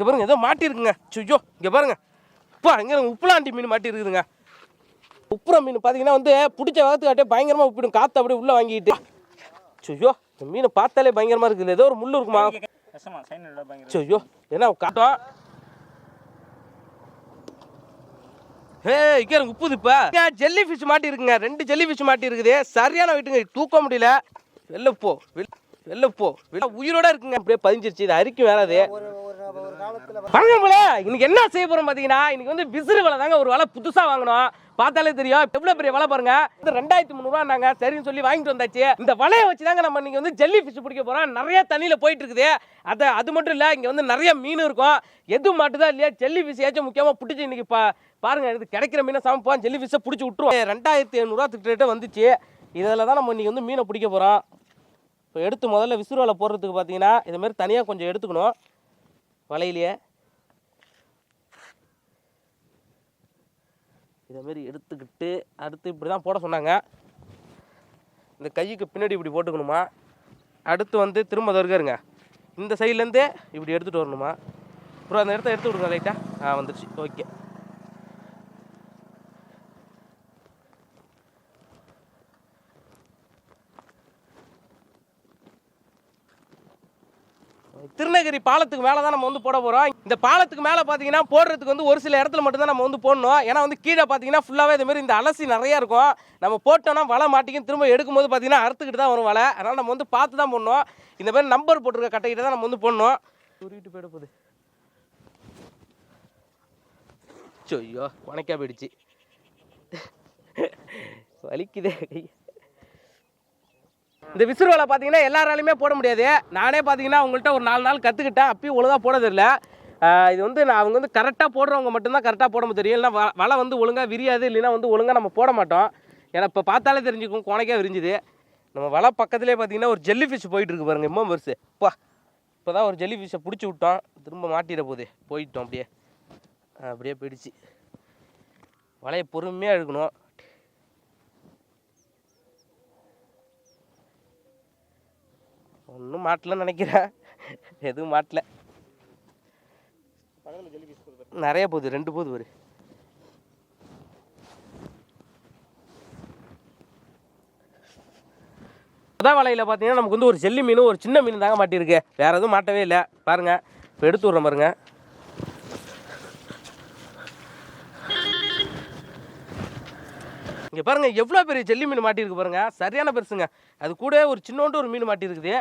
இங்கே பாருங்க ஏதோ மாட்டிருக்குங்க. சுய்யோ இங்கே பாருங்க. இப்போ அங்கே உப்புலாண்டி மீன் மாட்டிருக்குதுங்க. உப்புற மீன் பார்த்தீங்கன்னா வந்து பிடிச்ச வகத்துக்கு அப்படியே பயங்கரமாக உப்பிடும். காற்று அப்படியே உள்ளே வாங்கிட்டு. சுய்யோ இந்த மீனை பார்த்தாலே பயங்கரமாக இருக்குது. ஏதோ ஒரு முள்ளு இருக்குமா? கஷ்டமா சுய்யோ என்ன காட்டும் ஏ இங்கே உப்புது இப்போ. ஜெல்லி ஃபிஷ் மாட்டி இருக்குங்க ரெண்டு ஜெல்லி ஃபிஷ் மாட்டி இருக்குது சரியான வெயிட்டுங்க தூக்க முடியல. வெளில போ. வெளி- வெளில போ. வெளில உயிரோட இருக்குங்க. அப்படியே பதிஞ்சிருச்சு. இது அரிக்கும் வேறாது பழங்கம்பளே இன்னைக்கு என்ன செய்ய போறோம் பாத்தீங்கன்னா இன்னைக்கு வந்து விசிறு வலை தாங்க ஒரு வலை புதுசா வாங்கணும் பார்த்தாலே தெரியும். எவ்வளவு பெரிய வலை பாருங்க. இது ரெண்டாயிரத்தி முந்நூறுவாங்க சரின்னு சொல்லி வாங்கிட்டு வந்தாச்சு. இந்த வலையை வச்சு தாங்க நம்ம இன்னைக்கு வந்து ஜெல்லி ஃபிஷ் பிடிக்க போறோம். நிறைய தண்ணியில போயிட்டு இருக்குது. அது அது மட்டும் இல்ல இங்க வந்து நிறைய மீன் இருக்கும். எது மாட்டுதா இல்லையா ஜெல்லி ஃபிஷ் ஏச்சும் முக்கியமா பிடிச்சி இன்னைக்கு பாருங்க. இது கிடைக்கிற மீனை சமைப்போம் ஜெல்லி ஃபிஷ்ஷை பிடிச்சி விட்டுருவோம். ரெண்டாயிரத்தி எழுநூறுவா திட்ட வந்துச்சு. இதில் தான் நம்ம இன்னைக்கு வந்து மீனை பிடிக்க போறோம். இப்போ எடுத்து முதல்ல விசிறு போடுறதுக்கு பார்த்தீங்கன்னா இதுமாரி மாதிரி தனியாக கொஞ்சம் எடுத்துக்கணும். வலையிலேயே. இதைமாரி எடுத்துக்கிட்டு அடுத்து இப்படி தான் போட சொன்னாங்க. இந்த கைக்கு பின்னாடி இப்படி போட்டுக்கணுமா? அடுத்து வந்து திரும்ப இருக்காருங்க இந்த சைட்லேருந்து இப்படி எடுத்துகிட்டு வரணுமா? அப்புறம் அந்த இடத்த எடுத்து விடுங்க லைட்டாக ஆ. வந்துடுச்சு ஓகே. திருநகரி பாலத்துக்கு மேலே தான் நம்ம வந்து போட போகிறோம் இந்த பாலத்துக்கு மேலே பார்த்தீங்கன்னா போடுறதுக்கு வந்து ஒரு சில இடத்துல மட்டும்தான் நம்ம வந்து போடணும். ஏன்னா வந்து கீழே பார்த்தீங்கன்னா ஃபுல்லாகவே இதுமாரி இந்த அலசி நிறையா இருக்கும். நம்ம போட்டோம்னா வலை மாட்டிக்கும் திரும்ப எடுக்கும்போது பார்த்தீங்கன்னா அறுத்துக்கிட்டு தான் வரும் வலை. அதனால் நம்ம வந்து பார்த்து தான் போடணும். இந்த மாதிரி நம்பர் போட்டிருக்க கட்டைக்கிட்ட தான் நம்ம வந்து போடணும். தூரிட்டு போயிட போகுது. ஐயோ உனக்கா போயிடுச்சு. வலிக்குதே. இந்த விசிறு வலை பார்த்தீங்கன்னா எல்லாராலையுமே போட முடியாது. நானே பார்த்தீங்கன்னா உங்கள்கிட்ட ஒரு நாலு நாள் கற்றுக்கிட்டேன் அப்பயும் ஒழுங்காக போட தெரியல இது வந்து நான் அவங்க வந்து கரெக்டாக போடுறவங்க மட்டும்தான் கரெக்டாக போட தெரியும். இல்லைன்னா வலை வந்து ஒழுங்காக விரியாது. இல்லைன்னா வந்து ஒழுங்காக நம்ம போட மாட்டோம். ஏன்னா இப்போ பார்த்தாலே தெரிஞ்சுக்கும் கோணைக்கா விரிஞ்சுது. நம்ம வலை பக்கத்துலேயே பார்த்தீங்கன்னா ஒரு ஜெல்லி ஃபிஷ் போயிட்டு இருக்கு பாருங்க இம்மா பெருசு. பா இப்போ தான் ஒரு ஜெல்லி ஃபிஷ்ஷை பிடிச்சி விட்டோம். திரும்ப மாட்டிட போகுது. போயிட்டோம் அப்படியே. அப்படியே போயிடுச்சு. வலையை பொறுமையாக எழுக்கணும் ஒன்றும் மாட்டலன்னு நினைக்கிறேன். எதுவும் மாட்டல. நிறைய போகுது ரெண்டு போகுது ஒரு முத வலையில் பார்த்தீங்கன்னா நமக்கு வந்து ஒரு ஜெல்லி மீன் ஒரு சின்ன மீன் தாங்க மாட்டியிருக்கு. வேற எதுவும் மாட்டவே இல்லை. பாருங்க இப்போ எடுத்து விட்றேன் பாருங்க. இங்கே பாருங்க எவ்வளோ பெரிய ஜெல்லி மீன் மாட்டியிருக்கு பாருங்க. சரியான பெருசுங்க. அது கூட ஒரு சின்னோண்டு ஒரு மீன் மாட்டியிருக்குது.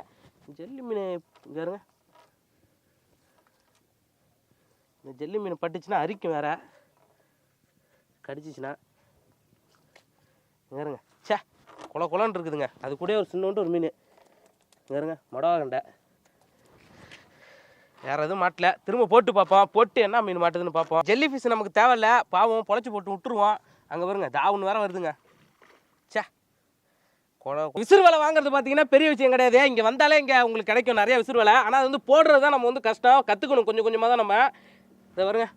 ஜெல்லி மீன் இங்க இந்த ஜெல்லி மீன் பட்டுச்சுன்னா அரிக்கும் வேற. கடிச்சிச்சுன்னா. இங்க இருங்க. ச்சே குல குலன்னு இருக்குதுங்க. அது கூட ஒரு சின்னோண்டு ஒரு மீன். இங்க இருங்க மொடவாகண்டை வேற எதுவும் மாட்டல. திரும்ப போட்டு பார்ப்போம். போட்டு என்ன மீன் மாட்டுதுன்னு பார்ப்போம். ஜெல்லி ஃபிஷ் நமக்கு தேவையில்ல. பாவம் பொழைச்சி போட்டு விட்டுருவோம். அங்கே பாருங்க தாவுன்னு வேற வருதுங்க. ச்சே. குள விசிறு வலை வாங்குறது பார்த்தீங்கன்னா பெரிய விஷயம் கிடையாது. இங்கே வந்தாலே இங்கே உங்களுக்கு கிடைக்கும் நிறைய விசிறு வலை ஆனால் அது வந்து போடுறது தான் நம்ம வந்து கஷ்டம். கற்றுக்கணும் கொஞ்சம் கொஞ்சமாக தான் நம்ம. இதை வருங்க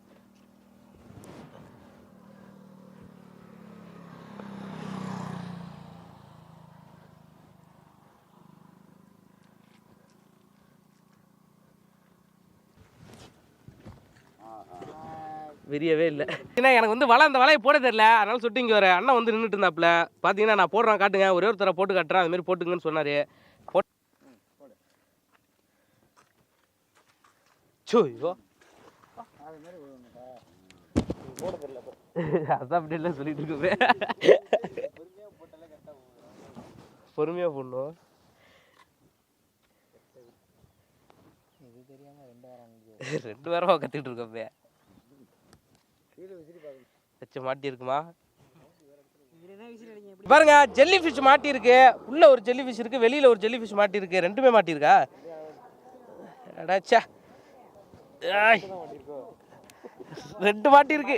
விரியவே இல்லை. ஏன்னா எனக்கு வந்து வலை அந்த வலையை போட தெரியல. அதனால சுட்டு இங்கே வர அண்ணன் வந்து நின்றுட்டு இருந்தாப்புல. பார்த்தீங்கன்னா நான் போடுறேன் காட்டுங்க. ஒரே ஒருத்தரை போட்டு காட்டுறேன். அது மாதிரி போட்டுங்கன்னு சொன்னார். போட் ஐயோ அதான் அப்படி இல்லை சொல்லிட்டு இருக்கு பொறுமையாக போடணும். ரெண்டு வாரமாக கற்றுக்கிட்டு இருக்கோம். வச்சு மாட்டி இருக்குமா பாருங்க ஜெல்லி ஃபிஷ் மாட்டி இருக்கு உள்ள ஒரு ஜெல்லி ஃபிஷ் இருக்கு வெளியில ஒரு ஜெல்லி ஃபிஷ் மாட்டி இருக்கு ரெண்டுமே மாட்டி இருக்கா அடாச்சா. ரெண்டு மாட்டி இருக்கு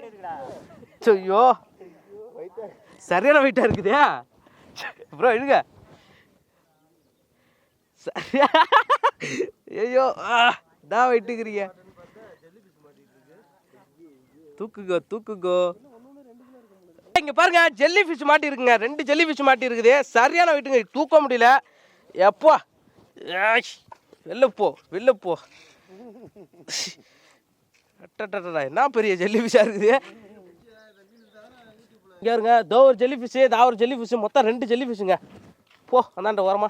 ஐயோ. சரியான வெயிட்டா இருக்குதே. ப்ரோ இழுங்க. சரியா? ஐயோ தான் வெயிட்டுக்கிறீங்க தூக்குகோ தூக்குகோ இங்க பாருங்க ஜெல்லி ஃபிஷ் மாட்டி இருக்குங்க. ரெண்டு ஜெல்லி ஃபிஷ் மாட்டி இருக்குது. சரியான வெயிட்டுங்க தூக்க முடியல. எப்போ? ஏய், வெளில போ வெளில போ. அட்டட்டடா, என்ன பெரிய ஜெல்லி ஃபிஷ்ஷாக இருக்குது? இங்கே இருங்க தோ ஒரு ஜெல்லி ஃபிஷ்ஷு தா ஒரு ஜெல்லி ஃபிஷ்ஷு மொத்தம் ரெண்டு ஜெல்லி ஃபிஷ்ஷுங்க போ அந்தாண்ட ஓரமா.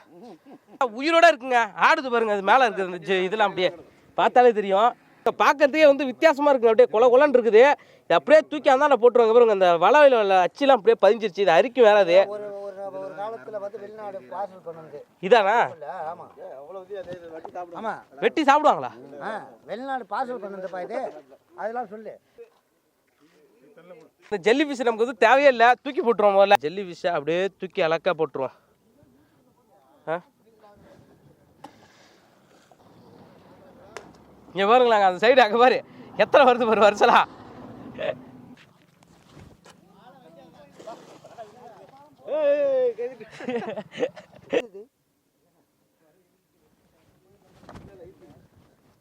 உயிரோட இருக்குங்க. ஆடுது பாருங்க அது மேலே இருக்குது அந்த ஜெ- இதெல்லாம் அப்படியே. பார்த்தாலே தெரியும். பார்க்கறதுக்கே வந்து வித்தியாசமாக இருக்குங்க அப்படியே கொல கொலன்னு இருக்குது. இது அப்படியே தூக்கி அந்தாண்ட போட்டுருவாங்க. பாருங்க அந்த வலையில உள்ள அச்சிலாம் அப்படியே பதிஞ்சிருச்சு. இது அரிக்கும் வேற அது. இதானா? இல்ல ஆமா. ஆமா. வெட்டி சாப்பிடுவாங்களா? ஆ வெளிநாடு பார்சல் பண்ணதுப்பா இது. அதெல்லாம் சொல்லு. இந்த ஜெல்லி ஃபிஷ் நமக்கு வந்து தேவையே இல்லை. தூக்கி போட்டுருவோம் முதல்ல. ஜெல்லி ஃபிஷ்ஷை அப்படியே தூக்கி அலக்கா போட்டுருவோம். ஆ? இங்கே பாருங்களாங்க அந்த சைடு அங்கே பாரு. எத்தனை வருது பாரு வருஷலா?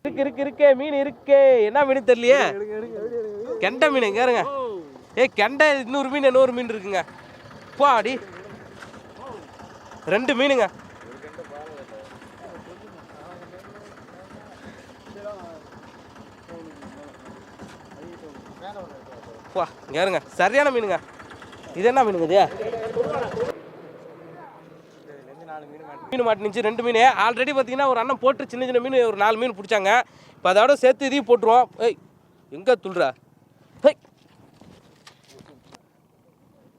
இருக்கு இருக்கு இருக்கு மீன் இருக்கு. என்ன மீன் தெரியலையே? கெண்டை மீன் எங்க இருங்க ஏய் கெண்டை இன்னொரு மீன் இன்னொரு மீன் இருக்குங்க. போ அடி ரெண்டு மீனுங்க. வா இங்க இருங்க. சரியான மீனுங்க. இது என்ன மீனுங்க இது? மீன் மாட்டினுச்சு ரெண்டு மீன். ஆல்ரெடி பார்த்தீங்கன்னா ஒரு அண்ணன் போட்டு சின்ன சின்ன மீன் ஒரு நாலு மீன் பிடிச்சாங்க. இப்போ அதோட சேர்த்து இதையும் போட்டுருவோம். ஏய் எங்கே துள்ளுற? ஏய்.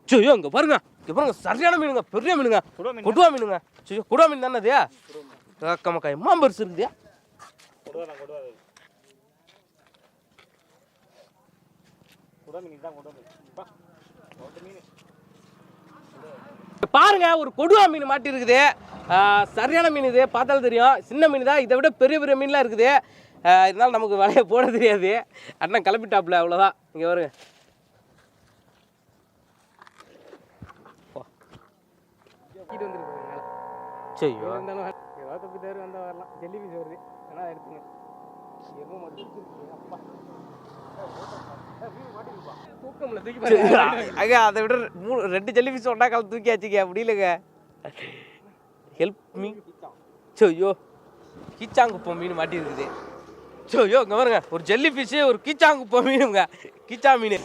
ஐயோ இங்கே பாருங்க. இங்கே பாருங்க சரியான மீனுங்க பெரிய மீனுங்க. கொடுவா மீனுங்க. ஐயோ கொடுவா மீன் தானே அது கம்மக்கா எம்மா பெருசு இருக்குதியா மீன் தான் மீன் பாருங்க ஒரு கொடுவா மீன் மாட்டி இருக்குது. சரியான மீன் இது பார்த்தாலும் தெரியும். சின்ன மீன் தான். இதை விட பெரிய பெரிய மீன்லாம் இருக்குது. இருந்தாலும் நமக்கு வலைய போட தெரியாது. அண்ணன் கிளம்பிட்டாப்புல அவ்வளோதான் இங்கே வருங்க வந்தால் வரலாம் ஜெல்லி பீஸ் வருது வேணா எடுத்துங்க அங்க அதை விட. மூணு ரெண்டு ஜெல்லி பீஸ் ஒன்றா காலம் தூக்கியாச்சுங்க. முடியலங்க ஹெல்ப் மீ ஐயோ. கீச்சாங்குப்பம் மீன் மாட்டி இருக்குது. ஐயோ இங்கே பாருங்க. ஒரு ஜெல்லி ஃபிஷ்ஷு ஒரு கீச்சாங்குப்பம் மீனுங்க. கீச்சா மீன்.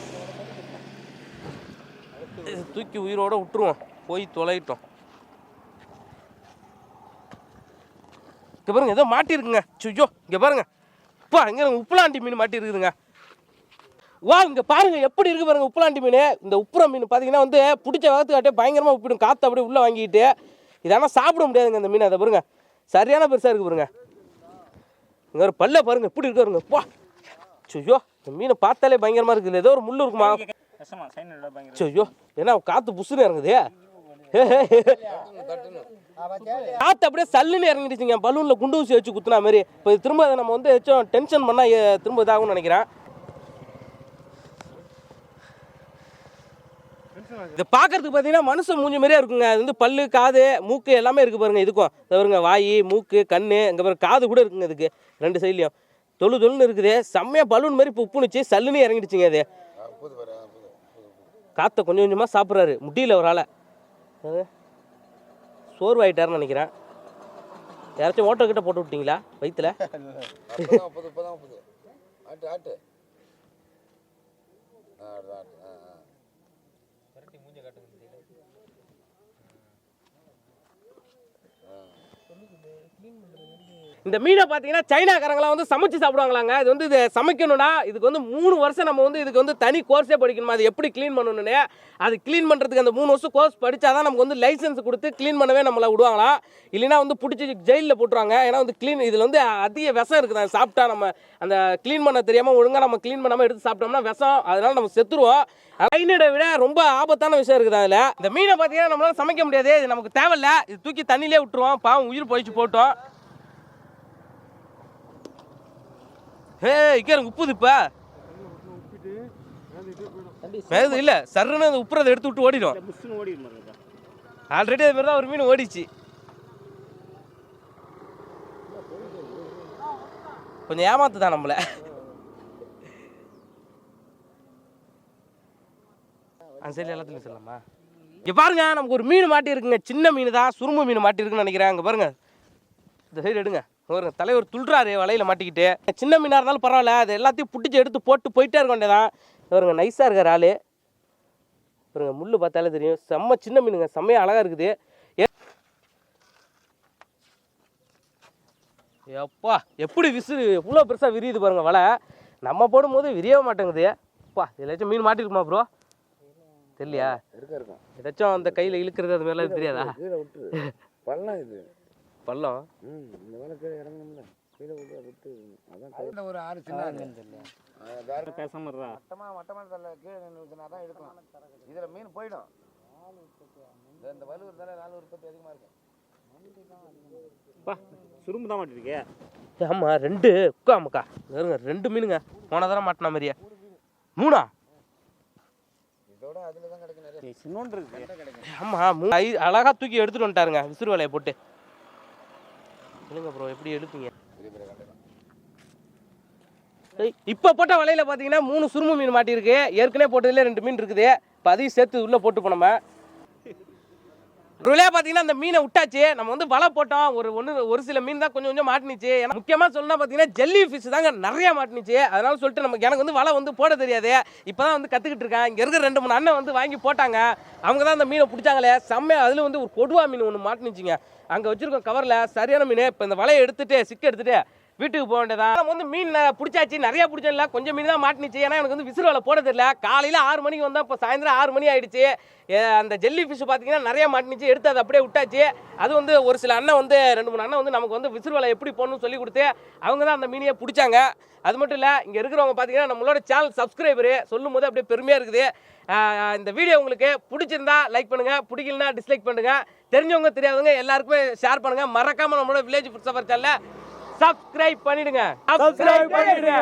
தூக்கி உயிரோட விட்டுருவோம். போய் தொலையிட்டோம் இங்கே பாருங்க ஏதோ மாட்டிருக்குங்க. ஐயோ இங்கே பாருங்க. இப்போ அங்கே உப்புலாண்டி மீன் மாட்டி இருக்குதுங்க வா இங்க பாருங்க எப்படி இருக்கு பாருங்க உப்புலாண்டி மீன். இந்த உப்புற மீன் பார்த்தீங்கன்னா வந்து பிடிச்ச வகத்துக்காட்டே பயங்கரமா உப்பிடும். காற்று அப்படியே உள்ள வாங்கிட்டு இதெல்லாம் சாப்பிட முடியாதுங்க இந்த மீன். அதை பாருங்க. சரியான பெருசா இருக்கு பாருங்க. இங்க ஒரு பல்ல பாருங்க எப்படி இருக்கு பாருங்க. பா ஐயோ இந்த மீனை பார்த்தாலே பயங்கரமா இருக்குது. ஏதோ ஒரு முள்ளு இருக்குமா? ஐயோ ஏன்னா காத்து புசுன்னு இறங்குது. காத்து அப்படியே சல்லுன்னு இறங்கிடுச்சுங்க. பலூன்ல குண்டு ஊசி வச்சு குத்துனா மாதிரி. இப்போ திரும்ப அதை நம்ம வந்து ஏதாச்சும் டென்ஷன் பண்ணா எ- திரும்ப இதாகும்னு நினைக்கிறேன். இது பார்க்கறதுக்கு பார்த்தீங்கன்னா மனுஷன் மூஞ்சி மாதிரியே இருக்குங்க. அது வந்து பல்லு காது மூக்கு எல்லாமே இருக்குது பாருங்க. இதுக்கும். பாருங்க வாய் மூக்கு கண்ணு இங்கே பாருங்க காது கூட இருக்குங்க இதுக்கு. ரெண்டு சைட்லையும். தொழு தொழுன்னு இருக்குது. செம்மையா பலூன் மாதிரி இப்போ உப்புனுச்சு. சல்லுன்னு இறங்கிடுச்சுங்க அது காற்றை கொஞ்சம் கொஞ்சமாக சாப்பிட்றாரு. முடியல ஒரு ஆளை சோர்வாயிட்டாருன்னு நினைக்கிறேன். யாராச்சும் ஓட்டோ கிட்ட போட்டு விட்டீங்களா? வயிற்றுல ஆட்டு ஆட்டு ஆ, ஆட்டு ஆட்டு ஆ ஆ இந்த மீனை பார்த்தீங்கன்னா சைனாக்காரங்களாம் வந்து சமைச்சு சாப்பிடுவாங்களாங்க. இது வந்து இது சமைக்கணும்னா இதுக்கு வந்து மூணு வருஷம் நம்ம வந்து இதுக்கு வந்து தனி கோர்ஸே படிக்கணுமா? அது எப்படி க்ளீன் பண்ணணும்னு. அது க்ளீன் பண்ணுறதுக்கு அந்த மூணு வருஷம் கோர்ஸ் படித்தா தான் நமக்கு வந்து லைசன்ஸ் கொடுத்து க்ளீன் பண்ணவே நம்மளை விடுவாங்களாம். இல்லைன்னா வந்து பிடிச்சி ஜெயிலில் போட்டுருவாங்க. ஏன்னா வந்து க்ளீன் இதில் வந்து அதிக விஷம் இருக்குது. அதை சாப்பிட்டா நம்ம அந்த க்ளீன் பண்ண தெரியாமல் ஒழுங்காக நம்ம க்ளீன் பண்ணாமல் எடுத்து சாப்பிட்டோம்னா விஷம் அதனால் நம்ம செத்துருவோம். லைனடை விட ரொம்ப ஆபத்தான விஷயம் இருக்குது அதில். இந்த மீனை பார்த்தீங்கன்னா நம்மளால் சமைக்க முடியாது. இது நமக்கு தேவையில்ல. இது தூக்கி தண்ணியிலே விட்டுருவோம். பாவம் உயிர் போயிடுச்சு போட்டோம். ஹே இங்கே உப்புது இப்போ மேது இல்லை சர்ன்னு அந்த உப்புறதை எடுத்து விட்டு ஓடிடும் ஆல்ரெடி அது மாதிரி தான் ஒரு மீன் ஓடிச்சு. கொஞ்சம் ஏமாத்து தான் நம்மள. அந்த சைடில் எல்லாத்துலையும் சொல்லலாமா? இங்கே பாருங்க நமக்கு ஒரு மீன் மாட்டி இருக்குங்க சின்ன மீன் தான் சுரும்பு மீன் மாட்டி இருக்குன்னு நினைக்கிறேன். அங்கே பாருங்க. இந்த சைடு எடுங்க. ஒரு தலைவர் துள்ளுறாரு வலையில மாட்டிக்கிட்டு. சின்ன மீனாக இருந்தாலும் பரவாயில்ல அது எல்லாத்தையும் பிடிச்சி எடுத்து போட்டு போயிட்டே இருக்க வேண்டியதான் இவருங்க நைஸாக இருக்கார் ஆள். இவருங்க முள் பார்த்தாலே தெரியும். செம்ம சின்ன மீனுங்க செம்மையாக அழகாக இருக்குது. எப்பா எப்படி விசிறு இவ்வளோ பெருசாக விரியுது பாருங்க வலை. நம்ம போடும்போது விரியவே மாட்டேங்குது. அப்பா ஏதாச்சும் மீன் மாட்டிருக்குமா ப்ரோ தெரியலையா? ஏதாச்சும் அந்த கையில் இழுக்கிறது அது மாதிரிலாம் தெரியாதா? பள்ளம் இது. பள்ளம். ம் இந்த வேலை கீழே இறங்கணும்ல. கீழே விட்டு விட்டு அதான் கையில் ஒரு ஆறு சின்ன வேற பேசாம இருடா. மட்டமாக மட்டமாக தள்ள கீழே தான் எடுக்கலாம் இதில் மீன் போயிடும். இந்த வலுவர் தானே நாலு உற்பத்தி அதிகமாக இருக்கும். சுரும்பு தான் மாட்டிருக்கே. ஆமா ரெண்டு. உட்காமக்கா இருங்க ரெண்டு மீனுங்க. போன தடவை மாட்டின மாதிரியே. மூணா? இதோட அதில் தான் கிடைக்கும் நிறைய. சின்னோண்டு இருக்கு. ஆமா மூ ஐ அழகா தூக்கி எடுத்துட்டு வந்துட்டாருங்க விசிறு வலையை போட்டு. சொல்லுங்க ப்ரோ எப்படி எடுப்பீங்க? இப்போ போட்ட வலையில் பார்த்தீங்கன்னா மூணு சுரும்பு மீன் மாட்டியிருக்கு. ஏற்கனவே போட்டதுல ரெண்டு மீன் இருக்குது. இப்போ அதையும் சேர்த்து உள்ளே போட்டு போனோம ஒரு பார்த்தீங்கன்னா அந்த மீனை விட்டாச்சு. நம்ம வந்து வலை போட்டோம். ஒரு ஒன்று ஒரு சில மீன் தான் கொஞ்சம் கொஞ்சம் மாட்டினுச்சு. ஏன்னா முக்கியமாக சொல்லணும்னா பார்த்தீங்கன்னா ஜெல்லி ஃபிஷ் தாங்க நிறைய மாட்டினுச்சு. அதனால சொல்லிட்டு நமக்கு எனக்கு வந்து வலை வந்து போட தெரியாது. இப்போ தான் வந்து கற்றுக்கிட்டு இருக்கேன். இங்கே இருக்கிற ரெண்டு மூணு அண்ணன் வந்து வாங்கி போட்டாங்க. அவங்க தான் அந்த மீனை பிடிச்சாங்களே. செம்மையாக அதில் வந்து ஒரு கொடுவா மீன் ஒன்று மாட்டினுச்சுங்க. அங்கே வச்சுருக்கோம் கவரில் சரியான மீன். இப்போ இந்த வலையை எடுத்துகிட்டு சிக்க எடுத்துகிட்டு வீட்டுக்கு போக வேண்டியதான் நம்ம வந்து மீன் பிடிச்சாச்சு நிறைய பிடிச்சல கொஞ்சம் மீன் தான் மாட்டினுச்சு. ஏன்னா எனக்கு வந்து விசிறு வலை போட தெரியல. காலையில் ஆறு மணிக்கு வந்தால் இப்போ சாயந்தரம் ஆறு மணி ஆயிடுச்சு. அந்த ஜெல்லி ஃபிஷ் பார்த்தீங்கன்னா நிறைய மாட்டினுச்சு. எடுத்து அதை அப்படியே விட்டாச்சு. அது வந்து ஒரு சில அண்ணன் வந்து ரெண்டு மூணு அண்ணன் வந்து நமக்கு வந்து விசிறு வலை எப்படி போடணும்னு சொல்லி கொடுத்து அவங்க தான் அந்த மீனையே பிடிச்சாங்க. அது மட்டும் இல்லை இங்கே இருக்கிறவங்க பார்த்தீங்கன்னா நம்மளோட சேனல் சப்ஸ்கிரைபரு சொல்லும் போது அப்படியே பெருமையாக இருக்குது. இந்த வீடியோ உங்களுக்கு பிடிச்சிருந்தா லைக் பண்ணுங்கள் பிடிக்கலனா டிஸ்லைக் பண்ணுங்கள் தெரிஞ்சவங்க தெரியாதவங்க எல்லாருக்குமே ஷேர் பண்ணுங்க. மறக்காமல் நம்மளோட வில்லேஜ் ஃபுட் சஃபர் சேனலில் சப்ஸ்கிரைப் பண்ணிடுங்க. சப்ஸ்கிரைப் பண்ணிடுங்க.